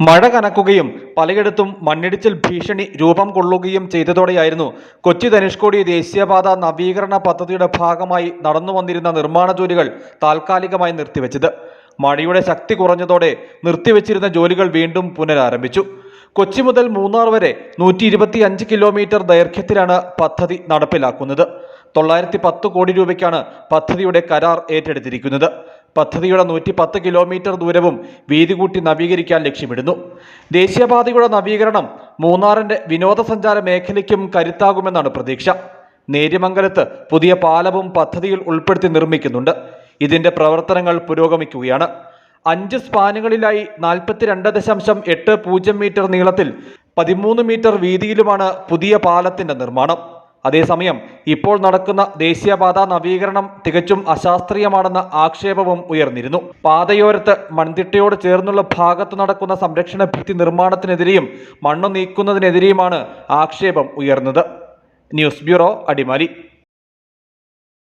മഴ കനക്കുകയും പലയിടത്തും മണ്ണിടിച്ചിൽ ഭീഷണി രൂപം കൊള്ളുകയും ചെയ്തതോടെയായിരുന്നു കൊച്ചി ധനുഷ്കോടി ദേശീയപാത നവീകരണ പദ്ധതിയുടെ ഭാഗമായി നടന്നു വന്നിരുന്ന നിർമ്മാണ ജോലികൾ താൽക്കാലികമായി നിർത്തിവെച്ചത്. മഴയുടെ ശക്തി കുറഞ്ഞതോടെ നിർത്തിവെച്ചിരുന്ന ജോലികൾ വീണ്ടും പുനരാരംഭിച്ചു. കൊച്ചി മുതൽ മൂന്നാർ വരെ നൂറ്റി ഇരുപത്തി അഞ്ച് കിലോമീറ്റർ ദൈർഘ്യത്തിലാണ് പദ്ധതി നടപ്പിലാക്കുന്നത്. തൊള്ളായിരത്തി പത്ത് കോടി രൂപയ്ക്കാണ് പദ്ധതിയുടെ കരാർ ഏറ്റെടുത്തിരിക്കുന്നത്. പദ്ധതിയുടെ നൂറ്റി പത്ത് കിലോമീറ്റർ ദൂരവും വീതി കൂട്ടി നവീകരിക്കാൻ ലക്ഷ്യമിടുന്നു. ദേശീയപാതയുടെ നവീകരണം മൂന്നാറിന്റെ വിനോദസഞ്ചാര മേഖലയ്ക്കും കരുത്താകുമെന്നാണ് പ്രതീക്ഷ. നേര്യമംഗലത്ത് പുതിയ പാലവും പദ്ധതിയിൽ ഉൾപ്പെടുത്തി നിർമ്മിക്കുന്നുണ്ട്. ഇതിന്റെ പ്രവർത്തനങ്ങൾ പുരോഗമിക്കുകയാണ്. അഞ്ച് സ്പാനുകളിലായി നാൽപ്പത്തിരണ്ട് ദശാംശം എട്ട് പൂജ്യം മീറ്റർ നീളത്തിൽ പതിമൂന്ന് മീറ്റർ വീതിയിലുമാണ് പുതിയ പാലത്തിന്റെ നിർമ്മാണം. അതേസമയം ഇപ്പോൾ നടക്കുന്ന ദേശീയപാത നവീകരണം തികച്ചും അശാസ്ത്രീയമാണെന്ന ആക്ഷേപവും ഉയർന്നിരുന്നു. പാതയോരത്ത് മൺതിട്ടയോട് ചേർന്നുള്ള ഭാഗത്ത് നടക്കുന്ന സംരക്ഷണ ഭിത്തി നിർമ്മാണത്തിനെതിരെയും മണ്ണ് നീക്കുന്നതിനെതിരെയുമാണ് ആക്ഷേപം ഉയർന്നത്. News bureau Adimali.